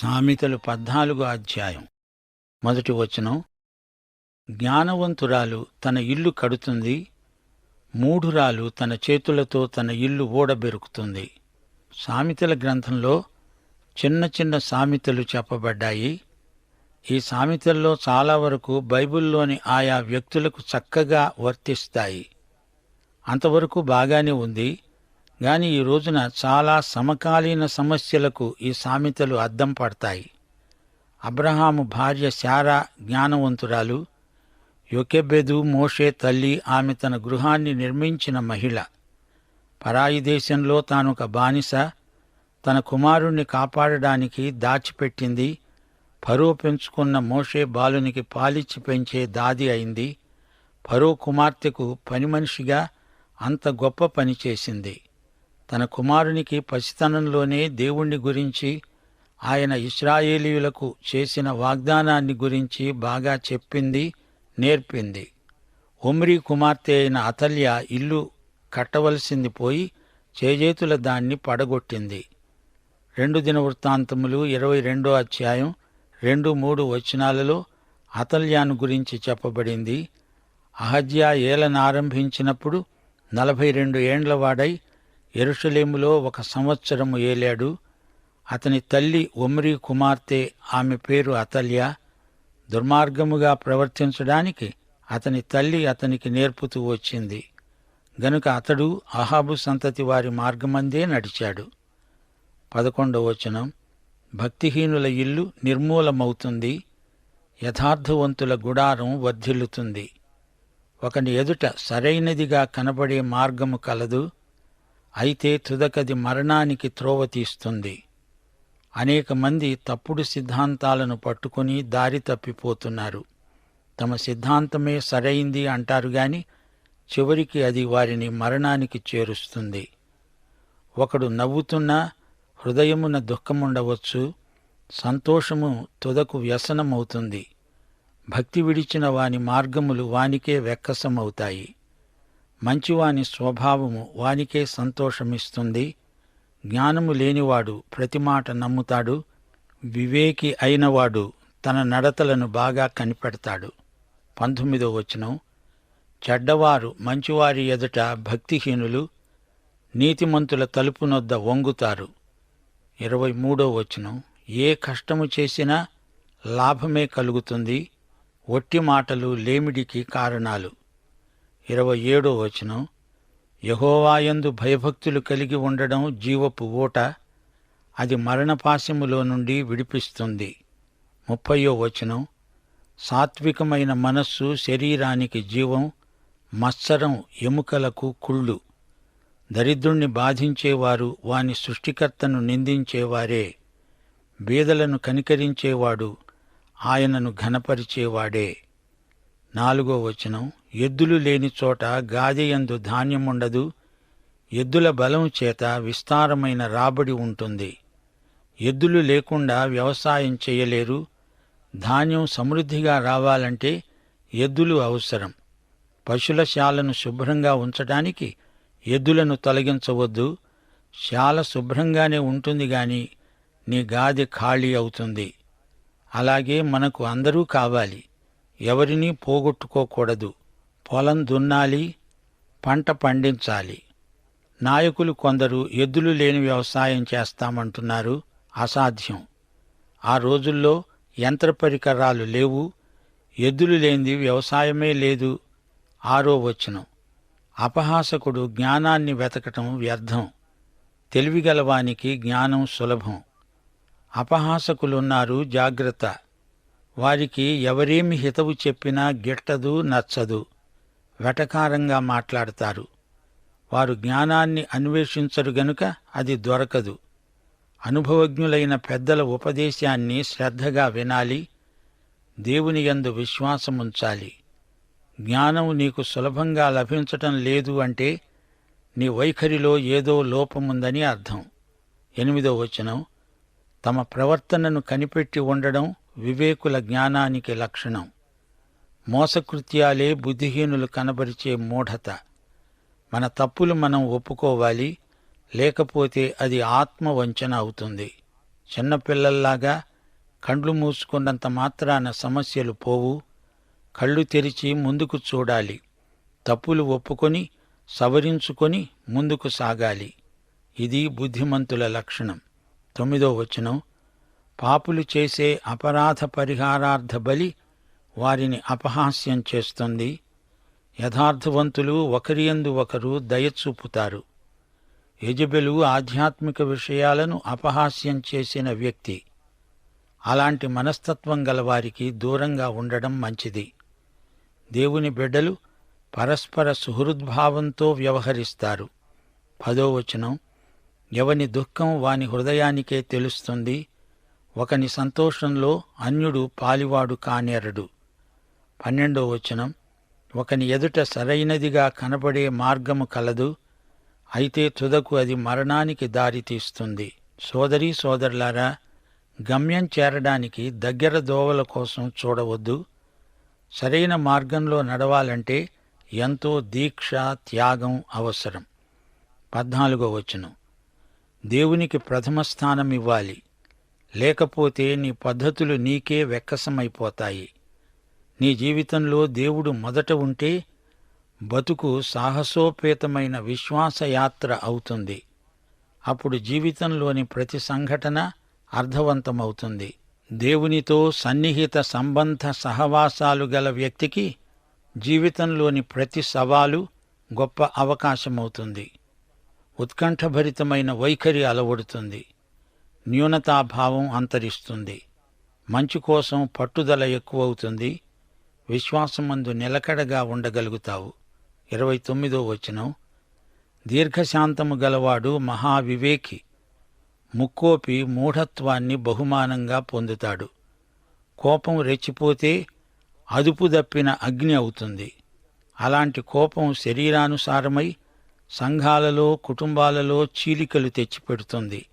సామెతలు పద్నాలుగో అధ్యాయం. మొదటి వచనం జ్ఞానవంతురాలు తన ఇల్లు కడుతుంది మూఢురాలు తన చేతులతో తన ఇల్లు ఊడబెరుకుతుంది. సామెతల గ్రంథంలో చిన్న చిన్న సామెతలు చెప్పబడ్డాయి. ఈ సామెతల్లో చాలా వరకు బైబిల్లోని ఆయా వ్యక్తులకు చక్కగా వర్తిస్తాయి. అంతవరకు బాగానే ఉంది. గాని ఈ రోజున చాలా సమకాలీన సమస్యలకు ఈ సామెతలు అద్దం పడతాయి. అబ్రహాము భార్య శారా జ్ఞానవంతురాలు యొకెబెదు మోషే తల్లి ఆమె తన గృహాన్ని నిర్మించిన మహిళ. పరాయి దేశంలో తానొక బానిస తన కుమారుణ్ణి కాపాడడానికి దాచిపెట్టింది ఫరో పెంచుకున్న మోషే బాలునికి పాలిచ్చి పెంచే దాది అయింది ఫరో కుమార్తెకు పని మనిషిగా అంత గొప్ప పని చేసింది. తన కుమారునికి పసితనంలోనే దేవుణ్ణి గురించి ఆయన ఇస్రాయేలీయులకు చేసిన వాగ్దానాన్ని గురించి బాగా చెప్పింది నేర్పింది. ఒమ్రీ కుమార్తె అయిన అతల్య ఇల్లు కట్టవలసింది పోయి చేజేతుల దాన్ని పడగొట్టింది. రెండు దిన వృత్తాంతములు ఇరవై రెండో అధ్యాయం రెండు మూడు వచనాలలో అతల్యాను గురించి చెప్పబడింది. అహజ్యా ఏలనారంభించినప్పుడు నలభై రెండు ఏండ్లవాడై ఎరుషలేములో ఒక సంవత్సరము ఏలాడు అతని తల్లి ఒమ్రీ కుమార్తె ఆమె పేరు అతల్య దుర్మార్గముగా ప్రవర్తించడానికి అతని తల్లి అతనికి నేర్పుతూ వచ్చింది. గనుక అతడు అహాబు సంతతి వారి మార్గమందే నడిచాడు. పదకొండవ వచనం. భక్తిహీనుల ఇల్లు నిర్మూలమవుతుంది. యథార్థవంతుల గుడారం వర్ధిల్లుతుంది. ఒకని ఎదుట సరైనదిగా కనబడే మార్గము కలదు. అయితే తుదకది మరణానికి త్రోవ తీస్తుంది. అనేక మంది తప్పుడు సిద్ధాంతాలను పట్టుకుని దారి తప్పిపోతున్నారు. తమ సిద్ధాంతమే సరైంది అంటారు గాని చివరికి అది వారిని మరణానికి చేరుస్తుంది. ఒకడు నవ్వుతున్నా హృదయమున దుఃఖముండవచ్చు సంతోషము తుదకు వ్యసనమవుతుంది. భక్తి విడిచిన వాని మార్గములు వానికే వెక్కసమవుతాయి మంచివాని స్వభావము వానికే సంతోషమిస్తుంది. జ్ఞానము లేనివాడు ప్రతి మాట నమ్ముతాడు. వివేకి అయినవాడు తన నడతలను బాగా కనిపెడతాడు. పంతొమ్మిదో వచనం. చెడ్డవారు మంచివారి ఎదుట భక్తిహీనులు నీతిమంతుల తలుపునొద్ద వంగుతారు. ఇరవై మూడో వచనం. ఏ కష్టము చేసినా లాభమే కలుగుతుంది. ఒట్టి మాటలు లేమిడికి కారణాలు. ఇరవై ఏడో వచనం. యహోవాయందు భయభక్తులు కలిగి ఉండడం జీవపు ఊట అది మరణపాశములో నుండి విడిపిస్తుంది. ముప్పయో వచనం. సాత్వికమైన మనస్సు శరీరానికి జీవం మత్సరం ఎముకలకు కుళ్ళు. దరిద్రుణ్ణి బాధించేవారు వాని సృష్టికర్తను నిందించేవారే. బీదలను కనికరించేవాడు ఆయనను ఘనపరిచేవాడే. నాలుగో వచనం. ఎద్దులు లేని చోట గాదెయందు ధాన్యముండదు. ఎద్దుల బలం చేత విస్తారమైన రాబడి ఉంటుంది. ఎద్దులు లేకుండా వ్యవసాయం చేయలేరు. ధాన్యం సమృద్ధిగా రావాలంటే ఎద్దులు అవసరం. పశుల శాలను శుభ్రంగా ఉంచడానికి ఎద్దులను తొలగించవద్దు. శాల శుభ్రంగానే ఉంటుంది గాని నీ గాది ఖాళీ అవుతుంది. అలాగే మనకు అందరూ కావాలి. ఎవరినీ పోగొట్టుకోకూడదు. పొలం దున్నాలి పంట పండించాలి. నాయకులు కొందరు ఎద్దులు లేని వ్యవసాయం చేస్తామంటున్నారు. అసాధ్యం. ఆ రోజుల్లో యంత్ర పరికరాలు లేవు. ఎద్దులు లేనిది వ్యవసాయమే లేదు. ఆరో వచనం. అపహాసకుడు జ్ఞానాన్ని వెతకటం వ్యర్థం. తెలివిగలవానికి జ్ఞానం సులభం. అపహాసకులున్నారు జాగ్రత్త. వారికి ఎవరేమి హితవు చెప్పినా గిట్టదు నచ్చదు. వెటకారంగా మాట్లాడతారు. వారు జ్ఞానాన్ని అన్వేషించరు గనుక అది దొరకదు. అనుభవజ్ఞులైన పెద్దల ఉపదేశాన్ని శ్రద్ధగా వినాలి. దేవుని యందు విశ్వాసముంచాలి. జ్ఞానం నీకు సులభంగా లభించటం లేదు అంటే నీ వైఖరిలో ఏదో లోపముందని అర్థం. ఎనిమిదో వచనం. తమ ప్రవర్తనను కనిపెట్టి ఉండడం వివేకుల జ్ఞానానికి లక్షణం. మోసకృత్యాలే బుద్ధిహీనులు కనబరిచే మూఢత. మన తప్పులు మనం ఒప్పుకోవాలి లేకపోతే అది ఆత్మవంచన అవుతుంది. చిన్నపిల్లల్లాగా కండ్లు మూసుకున్నంత మాత్రాన సమస్యలు పోవు కళ్ళు తెరిచి ముందుకు చూడాలి. తప్పులు ఒప్పుకొని సవరించుకొని ముందుకు సాగాలి. ఇది బుద్ధిమంతుల లక్షణం. తొమ్మిదో వచనం. పాపులు చేసే అపరాధ పరిహారార్థ బలి వారిని అపహాస్యం చేస్తుంది. యథార్థవంతులు ఒకరియందు ఒకరు దయచూపుతారు యజబెలు ఆధ్యాత్మిక విషయాలను అపహాస్యం చేసిన వ్యక్తి. అలాంటి మనస్తత్వం గలవారికి దూరంగా ఉండడం మంచిది. దేవుని బిడ్డలు పరస్పర సుహృద్భావంతో వ్యవహరిస్తారు. పదోవచనం ఎవని దుఃఖం వాని హృదయానికే తెలుస్తుంది. ఒకని సంతోషంలో అన్యుడు పాలివాడు కానేరడు. పన్నెండో వచనం. ఒకని ఎదుట సరైనదిగా కనబడే మార్గము కలదు. అయితే తుదకు అది మరణానికి దారితీస్తుంది సోదరీ సోదరులారా గమ్యం చేరడానికి దగ్గర దోవల కోసం చూడవద్దు. సరైన మార్గంలో నడవాలంటే ఎంతో దీక్ష త్యాగం అవసరం. పద్నాలుగో వచనం. దేవునికి ప్రథమ స్థానం ఇవ్వాలి. లేకపోతే నీ పద్ధతులు నీకే వెక్కసమైపోతాయి నీ జీవితంలో దేవుడు మొదట ఉంటే బతుకు సాహసోపేతమైన విశ్వాసయాత్ర అవుతుంది. అప్పుడు జీవితంలోని ప్రతి సంఘటన అర్థవంతమవుతుంది. దేవునితో సన్నిహిత సంబంధ సహవాసాలు గల వ్యక్తికి జీవితంలోని ప్రతి సవాలు గొప్ప అవకాశమవుతుంది. ఉత్కంఠభరితమైన వైఖరి అలవడుతుంది. న్యూనతాభావం అంతరిస్తుంది. మంచి కోసం పట్టుదల ఎక్కువవుతుంది. విశ్వాసమందు నిలకడగా ఉండగలుగుతావు. ఇరవై తొమ్మిదో వచనం. దీర్ఘశాంతము గలవాడు మహావివేకి. ముక్కోపి మూఢత్వాన్ని బహుమానంగా పొందుతాడు. కోపం రెచ్చిపోతే అదుపు దప్పిన అగ్ని అవుతుంది. అలాంటి కోపం శరీరానుసారమై సంఘాలలో కుటుంబాలలో చీలికలు తెచ్చిపెడుతుంది.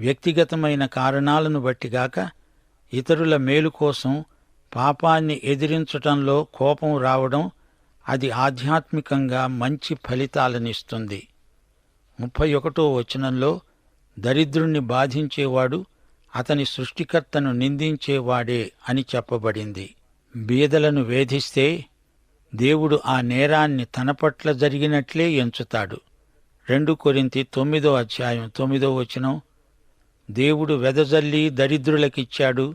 వ్యక్తిగతమైన కారణాలను బట్టిగాక ఇతరుల మేలు కోసం పాపాన్ని ఎదిరించటంలో కోపం రావడం అది ఆధ్యాత్మికంగా మంచి ఫలితాలనిస్తుంది. ముప్పై ఒకటో వచనంలో దరిద్రుణ్ణి బాధించేవాడు అతని సృష్టికర్తను నిందించేవాడే అని చెప్పబడింది. బీదలను వేధిస్తే దేవుడు ఆ నేరాన్ని తన పట్ల జరిగినట్లే ఎంచుతాడు. రెండు కొరింతి తొమ్మిదో అధ్యాయం తొమ్మిదో వచనం దేవుడు వెదజల్లి దరిద్రులకిచ్చాడు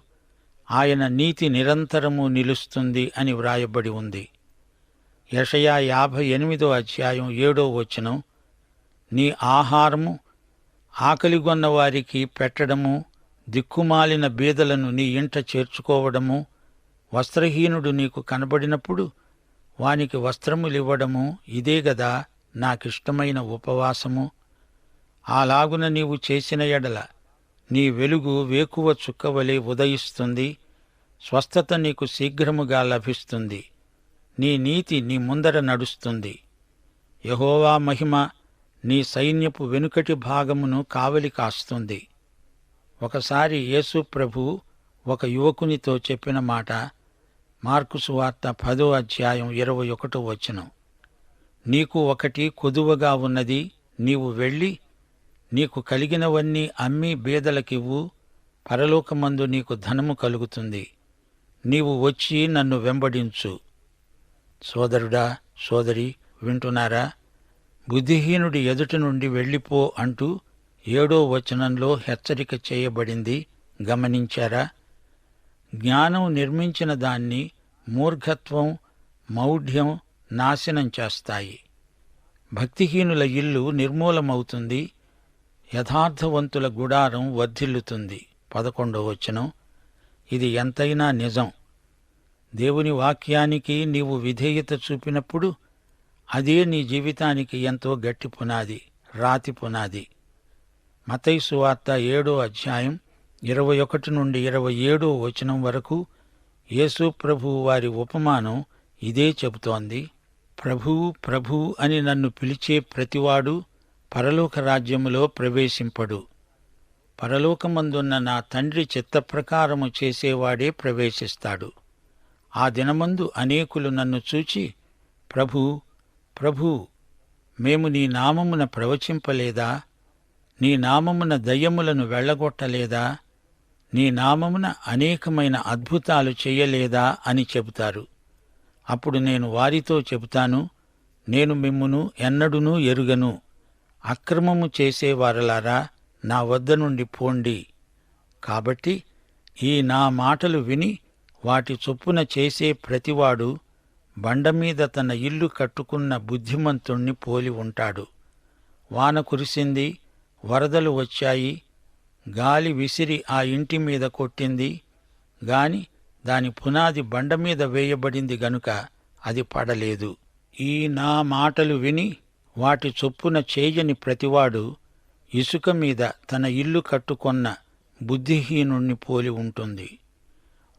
ఆయన నీతి నిరంతరము నిలుస్తుంది అని వ్రాయబడి ఉంది. యషయా యాభై ఎనిమిదో అధ్యాయం ఏడో వచనం నీ ఆహారము ఆకలిగొన్న వారికి పెట్టడము దిక్కుమాలిన బీదలను నీ ఇంట చేర్చుకోవడము వస్త్రహీనుడు నీకు కనబడినప్పుడు వానికి వస్త్రములివ్వడము ఇదే గదా నాకిష్టమైన ఉపవాసము. అలాగున నీవు చేసిన ఎడల నీ వెలుగు వేకువ చుక్కవలే ఉదయిస్తుంది. స్వస్థత నీకు శీఘ్రముగా లభిస్తుంది. నీ నీతి నీ ముందర నడుస్తుంది. యహోవా మహిమ నీ సైన్యపు వెనుకటి భాగమును కావలి కాస్తుంది. ఒకసారి యేసు ప్రభు ఒక యువకునితో చెప్పిన మాట మార్కు సువార్త పదో అధ్యాయం ఇరవై ఒకటో వచనం. నీకు ఒకటి కొదువగా ఉన్నది నీవు వెళ్ళి నీకు కలిగినవన్నీ అమ్మి బీదలకివ్వు పరలోకమందు నీకు ధనము కలుగుతుంది. నీవు వచ్చి నన్ను వెంబడించు. సోదరుడా సోదరి వింటున్నారా? బుద్ధిహీనుడి ఎదుటి నుండి వెళ్ళిపో అంటూ ఏడో వచనంలో హెచ్చరిక చేయబడింది. గమనించారా? జ్ఞానం నిర్మించిన దాన్ని మూర్ఘత్వం మౌఢ్యం నాశనం చేస్తాయి. భక్తిహీనుల ఇల్లు నిర్మూలమవుతుంది. యథార్థవంతుల గుడారం వర్ధిల్లుతుంది. పదకొండవ వచనం. ఇది ఎంతైనా నిజం. దేవుని వాక్యానికి నీవు విధేయత చూపినప్పుడు అదే నీ జీవితానికి ఎంతో గట్టి పునాది రాతి పునాది. మతైసు వార్త ఏడో అధ్యాయం ఇరవై ఒకటి నుండి ఇరవై ఏడో వచనం వరకు యేసు ప్రభు వారి ఉపమానం ఇదే చెబుతోంది. ప్రభువు ప్రభు అని నన్ను పిలిచే ప్రతివాడు పరలోక రాజ్యములో ప్రవేశింపడు. పరలోకమందున్న నా తండ్రి చిత్తప్రకారము చేసేవాడే ప్రవేశిస్తాడు. ఆ దినమందు అనేకులు నన్ను చూచి ప్రభు ప్రభు మేము నీ నామమున ప్రవచింపలేదా? నీ నామమున దయ్యములను వెళ్ళగొట్టలేదా? నీ నామమున అనేకమైన అద్భుతాలు చేయలేదా? అని చెబుతారు. అప్పుడు నేను వారితో చెబుతాను నేను మిమ్మును ఎన్నడునూ ఎరుగను. అక్రమము చేసేవారలారా నా వద్ద నుండి పోండి. కాబట్టి ఈ నా మాటలు విని వాటి చొప్పున చేసే ప్రతివాడు బండమీద తన ఇల్లు కట్టుకున్న బుద్ధిమంతుణ్ణి పోలి ఉంటాడు. వాన కురిసింది వరదలు వచ్చాయి గాలి విసిరి ఆ ఇంటి మీద కొట్టింది గాని దాని పునాది బండ మీద వేయబడింది గనుక అది పడలేదు. ఈ నా మాటలు విని వాటి చొప్పున చేయని ప్రతివాడు ఇసుక మీద తన ఇల్లు కట్టుకొన్న బుద్ధిహీనుణ్ణి పోలి ఉంటుంది.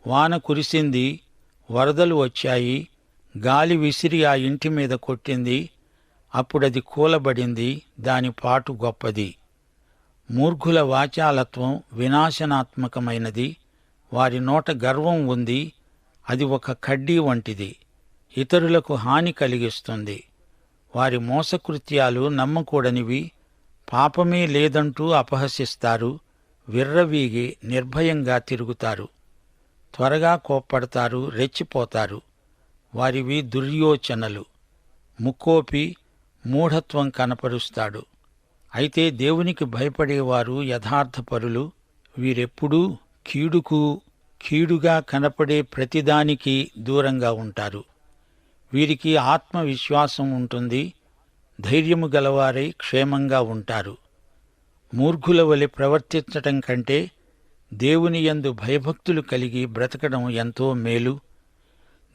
వాన కురిసింది వరదలు వచ్చాయి గాలి విసిరి ఆ ఇంటి మీద కొట్టింది అప్పుడది కూలబడింది దాని పాటు గొప్పది. మూర్ఖుల వాచాలత్వం వినాశనాత్మకమైనది వారి నోట గర్వం ఉంది అది ఒక కడ్డీ వంటిది ఇతరులకు హాని కలిగిస్తుంది. వారి మోసకృత్యాలు నమ్మకూడనివి పాపమే లేదంటూ అపహసిస్తారు విర్రవీగి నిర్భయంగా తిరుగుతారు త్వరగా కోప్పడతారు రెచ్చిపోతారు. వారివి దుర్యోచనలు. ముక్కోపి మూఢత్వం కనపరుస్తాడు. అయితే దేవునికి భయపడేవారు యథార్థపరులు. వీరెప్పుడూ కీడుకు కీడుగా కనపడే ప్రతిదానికి దూరంగా ఉంటారు. వీరికి ఆత్మవిశ్వాసం ఉంటుంది. ధైర్యము గలవారై క్షేమంగా ఉంటారు. మూర్ఖుల వలె ప్రవర్తించటం కంటే దేవుని యందు భయభక్తులు కలిగి బ్రతకడం ఎంతో మేలు.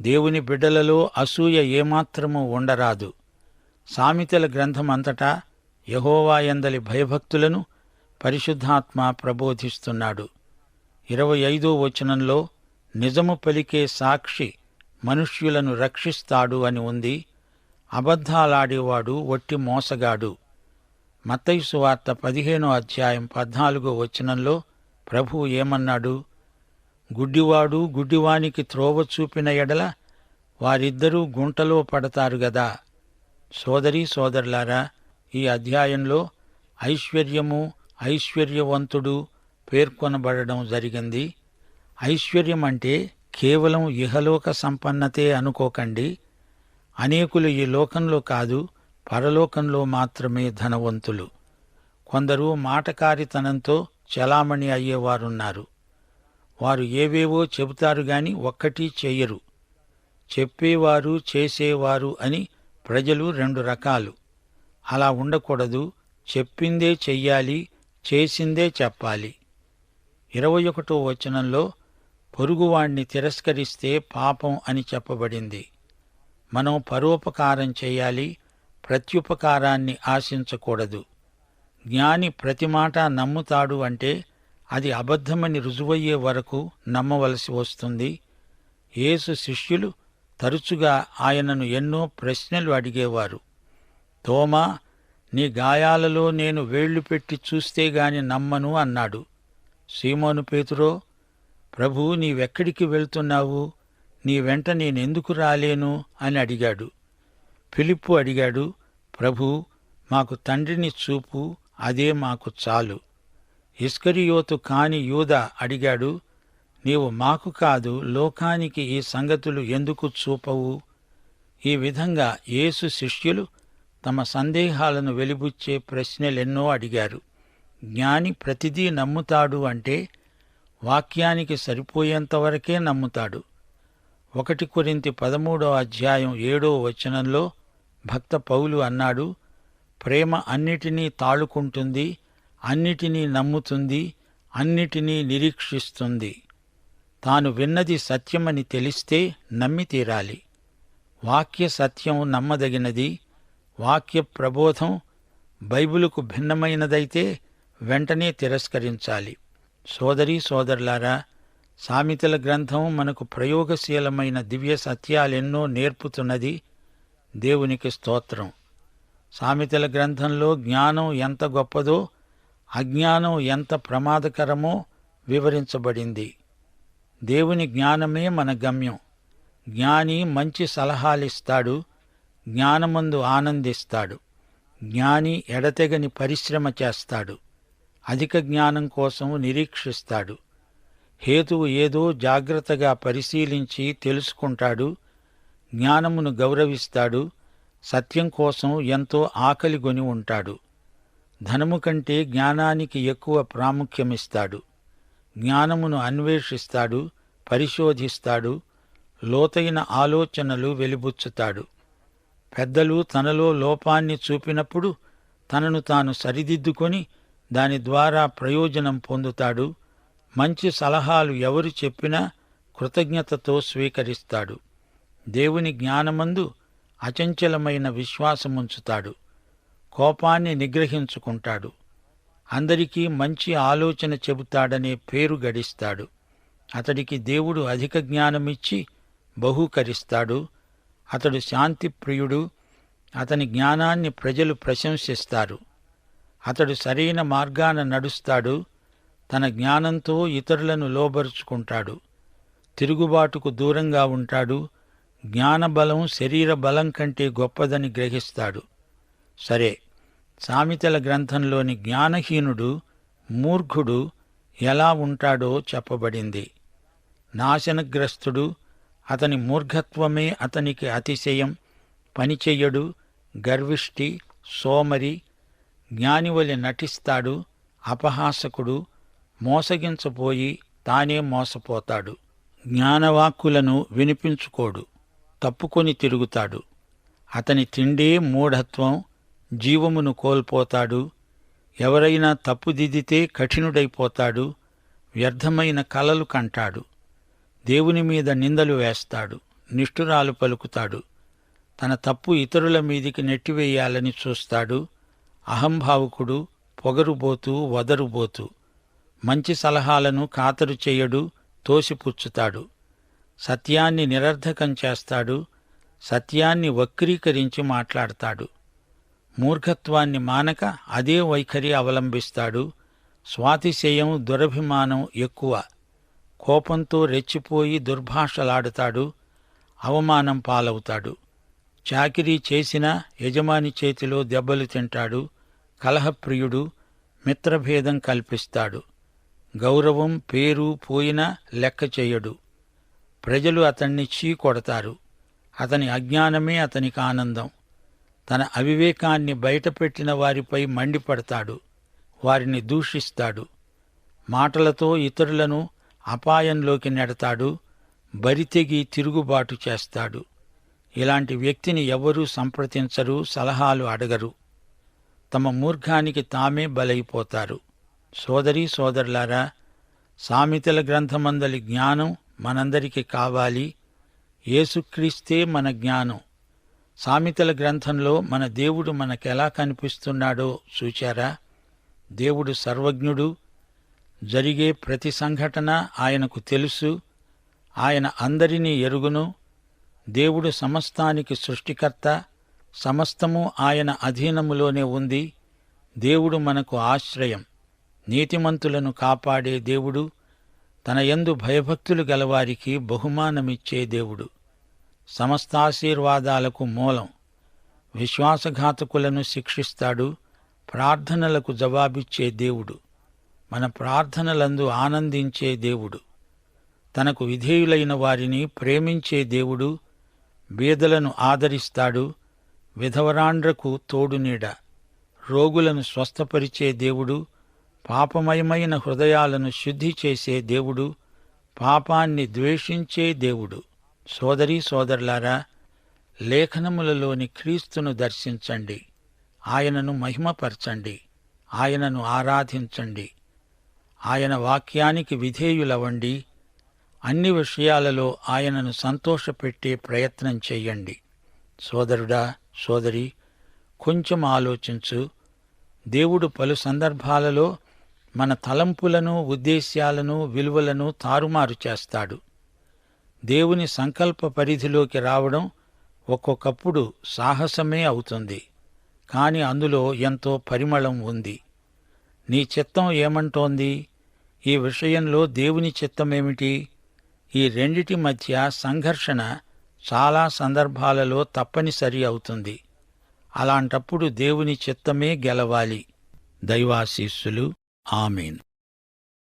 దేవుని బిడ్డలలో అసూయ ఏమాత్రము ఉండరాదు. సామెతల గ్రంథం అంతటా యహోవాయందలి భయభక్తులను పరిశుద్ధాత్మ ప్రబోధిస్తున్నాడు. ఇరవై ఐదో వచనంలో నిజము పలికే సాక్షి మనుష్యులను రక్షిస్తాడు అని ఉంది. అబద్ధాలాడేవాడు వట్టి మోసగాడు. మత్తయి వార్త పదిహేనో అధ్యాయం పద్నాలుగో వచనంలో ప్రభు ఏమన్నాడు? గుడ్డివాడు గుడ్డివానికి త్రోవ చూపిన ఎడల వారిద్దరూ గుంటలో పడతారు గదా. సోదరీ సోదరులారా ఈ అధ్యాయంలో ఐశ్వర్యము ఐశ్వర్యవంతుడు పేర్కొనబడడం జరిగింది. ఐశ్వర్యం అంటే కేవలం ఇహలోక సంపన్నతే అనుకోకండి. అనేకులు ఈ లోకంలో కాదు పరలోకంలో మాత్రమే ధనవంతులు. కొందరు మాటకారితనంతో చలామణి అయ్యేవారున్నారు. వారు ఏవేవో చెబుతారు గాని ఒక్కటి చెయ్యరు చెప్పేవారు చేసేవారు అని ప్రజలు రెండు రకాలు. అలా ఉండకూడదు చెప్పిందే చెయ్యాలి చేసిందే చెప్పాలి. ఇరవై ఒకటో వచనంలో పొరుగువాణ్ణి తిరస్కరిస్తే పాపం అని చెప్పబడింది. మనం పరోపకారం చేయాలి ప్రత్యుపకారాన్ని ఆశించకూడదు. జ్ఞాని ప్రతి మాట నమ్ముతాడు అంటే అది అబద్ధమని రుజువయ్యే వరకు నమ్మవలసి వస్తుంది. యేసు శిష్యులు తరచుగా ఆయనను ఎన్నో ప్రశ్నలు అడిగేవారు. తోమా నీ గాయాలలో నేను వేళ్ళు పెట్టి చూస్తే గాని నమ్మను అన్నాడు. సీమోను పేతురో ప్రభు నీవెక్కడికి వెళ్తున్నావు? నీ వెంట నేనెందుకు రాలేను? అని అడిగాడు. ఫిలిప్పు అడిగాడు ప్రభు మాకు తండ్రిని చూపు అదే మాకు చాలు. ఇస్కరియోతు కాని యూద అడిగాడు నీవు మాకు కాదు లోకానికి ఈ సంగతులు ఎందుకు చూపవు? ఈ విధంగా యేసు శిష్యులు తమ సందేహాలను వెలిబుచ్చే ప్రశ్నలెన్నో అడిగారు. జ్ఞాని ప్రతిదీ నమ్ముతాడు అంటే వాక్యానికి సరిపోయేంతవరకే నమ్ముతాడు. ఒకటి కొరింతి పదమూడో అధ్యాయం ఏడో వచనంలో భక్త పౌలు అన్నాడు ప్రేమ అన్నిటినీ తాళుకుంటుంది అన్నిటినీ నమ్ముతుంది అన్నిటినీ నిరీక్షిస్తుంది. తాను విన్నది సత్యమని తెలిస్తే నమ్మి తీరాలి. వాక్య సత్యం నమ్మదగినది వాక్య ప్రబోధం బైబిలుకు భిన్నమైనదైతే వెంటనే తిరస్కరించాలి. సోదరీ సోదరులారా సామెతల గ్రంథం మనకు ప్రయోగశీలమైన దివ్య సత్యాలెన్నో నేర్పుతున్నది దేవునికి స్తోత్రం. సామెతల గ్రంథంలో జ్ఞానం ఎంత గొప్పదో అజ్ఞానం ఎంత ప్రమాదకరమో వివరించబడింది. దేవుని జ్ఞానమే మన గమ్యం. జ్ఞాని మంచి సలహాలిస్తాడు జ్ఞానమందు ఆనందిస్తాడు. జ్ఞాని ఎడతెగని పరిశ్రమ చేస్తాడు. అధిక జ్ఞానం కోసం నిరీక్షిస్తాడు. హేతువు ఏదో జాగ్రత్తగా పరిశీలించి తెలుసుకుంటాడు. జ్ఞానమును గౌరవిస్తాడు. సత్యం కోసం ఎంతో ఆకలిగొని ఉంటాడు. ధనము కంటే జ్ఞానానికి ఎక్కువ ప్రాముఖ్యమిస్తాడు. జ్ఞానమును అన్వేషిస్తాడు. పరిశోధిస్తాడు. లోతైన ఆలోచనలు వెలిబుచ్చుతాడు. పెద్దలు తనలో లోపాన్ని చూపినప్పుడు తనను తాను సరిదిద్దుకొని దాని ద్వారా ప్రయోజనం పొందుతాడు. మంచి సలహాలు ఎవరు చెప్పినా కృతజ్ఞతతో స్వీకరిస్తాడు. దేవుని జ్ఞానమందు అచంచలమైన విశ్వాసముంచుతాడు. కోపాన్ని నిగ్రహించుకుంటాడు. అందరికీ మంచి ఆలోచన చెబుతాడనే పేరు గడిస్తాడు. అతడికి దేవుడు అధిక జ్ఞానమిచ్చి బహూకరిస్తాడు. అతడు శాంతి ప్రియుడు అతని జ్ఞానాన్ని ప్రజలు ప్రశంసిస్తారు. అతడు సరైన మార్గాన నడుస్తాడు తన జ్ఞానంతో ఇతరులను లోబరుచుకుంటాడు తిరుగుబాటుకు దూరంగా ఉంటాడు జ్ఞానబలం శరీర బలం కంటే గొప్పదని గ్రహిస్తాడు. సరే సామెతల గ్రంథంలోని జ్ఞానహీనుడు మూర్ఖుడు ఎలా ఉంటాడో చెప్పబడింది. నాశనగ్రస్తుడు అతని మూర్ఘత్వమే అతనికి అతిశయం పనిచెయ్యడు గర్విష్టి సోమరి జ్ఞానివలి నటిస్తాడు అపహాసకుడు మోసగించపోయి తానే మోసపోతాడు. జ్ఞానవాక్కులను వినిపించుకోడు తప్పుకొని తిరుగుతాడు. అతని తిండే మూఢత్వం జీవమును కోల్పోతాడు ఎవరైనా తప్పుదిద్దితే కఠినుడైపోతాడు వ్యర్థమైన కలలు కంటాడు. దేవుని మీద నిందలు వేస్తాడు నిష్ఠురాలు పలుకుతాడు. తన తప్పు ఇతరుల మీదికి నెట్టివేయాలని చూస్తాడు అహంభావుకుడు పొగరుబోతూ వదరుబోతూ మంచి సలహాలను ఖాతరు చేయడు తోసిపుచ్చుతాడు. సత్యాన్ని నిరర్ధకం చేస్తాడు సత్యాన్ని వక్రీకరించి మాట్లాడతాడు. మూర్ఖత్వాన్ని మానక అదే వైఖరి అవలంబిస్తాడు. స్వాతిశయం దురభిమానం ఎక్కువ. కోపంతో రెచ్చిపోయి దుర్భాషలాడుతాడు అవమానం పాలవుతాడు. చాకిరీ చేసినా యజమాని చేతిలో దెబ్బలు తింటాడు కలహప్రియుడు మిత్రభేదం కల్పిస్తాడు. గౌరవం పేరు పోయినా లెక్క చేయడు. ప్రజలు అతన్ని చీకొడతారు. అతని అజ్ఞానమే అతనికి ఆనందం. తన అవివేకాన్ని బయటపెట్టిన వారిపై మండిపడతాడు. వారిని దూషిస్తాడు. మాటలతో ఇతరులను అపాయంలోకి నెడతాడు. బరితెగి తిరుగుబాటు చేస్తాడు. ఇలాంటి వ్యక్తిని ఎవరూ సంప్రదించరు సలహాలు అడగరు. తమ మూర్ఖానికి తామే బలైపోతారు. సోదరీ సోదరులారా సామెతల గ్రంథమందలి జ్ఞానం మనందరికీ కావాలి. యేసుక్రీస్తే మన జ్ఞానం. సామెతల గ్రంథంలో మన దేవుడు మనకెలా కనిపిస్తున్నాడో చూచారా? దేవుడు సర్వజ్ఞుడు. జరిగే ప్రతి సంఘటన ఆయనకు తెలుసు. ఆయన అందరినీ ఎరుగును. దేవుడు సమస్తానికి సృష్టికర్త. సమస్తము ఆయన అధీనములోనే ఉంది. దేవుడు మనకు ఆశ్రయం. నీతిమంతులను కాపాడే దేవుడు తన యందు భయభక్తులు గలవారికి బహుమానమిచ్చే దేవుడు. సమస్తాశీర్వాదాలకు మూలం. విశ్వాసఘాతకులను శిక్షిస్తాడు ప్రార్థనలకు జవాబిచ్చే దేవుడు. మన ప్రార్థనలందు ఆనందించే దేవుడు. తనకు విధేయులైన వారిని ప్రేమించే దేవుడు బీదలను ఆదరిస్తాడు విధవరాండ్రకు తోడునీడ రోగులను స్వస్థపరిచే దేవుడు పాపమయమైన హృదయాలను శుద్ధి చేసే దేవుడు పాపాన్ని ద్వేషించే దేవుడు. సోదరీ సోదరులారా లేఖనములలోని క్రీస్తును దర్శించండి. ఆయనను మహిమపరచండి. ఆయనను ఆరాధించండి. ఆయన వాక్యానికి విధేయులవండి. అన్ని విషయాలలో ఆయనను సంతోషపెట్టే ప్రయత్నం చెయ్యండి సోదరుడా సోదరి కొంచెం ఆలోచించు. దేవుడు పలు సందర్భాలలో మన తలంపులను ఉద్దేశ్యాలను విలువలను తారుమారు చేస్తాడు. దేవుని సంకల్ప పరిధిలోకి రావడం ఒక్కొక్కప్పుడు సాహసమే అవుతుంది. కాని అందులో ఎంతో పరిమళం ఉంది. నీ చిత్తం ఏమంటోంది? ఈ విషయంలో దేవుని చిత్తమేమిటి ఈ రెండిటి మధ్య సంఘర్షణ చాలా సందర్భాలలో తప్పనిసరి అవుతుంది. అలాంటప్పుడు దేవుని చిత్తమే గెలవాలి. దైవాశీస్సులు. ఆమెను.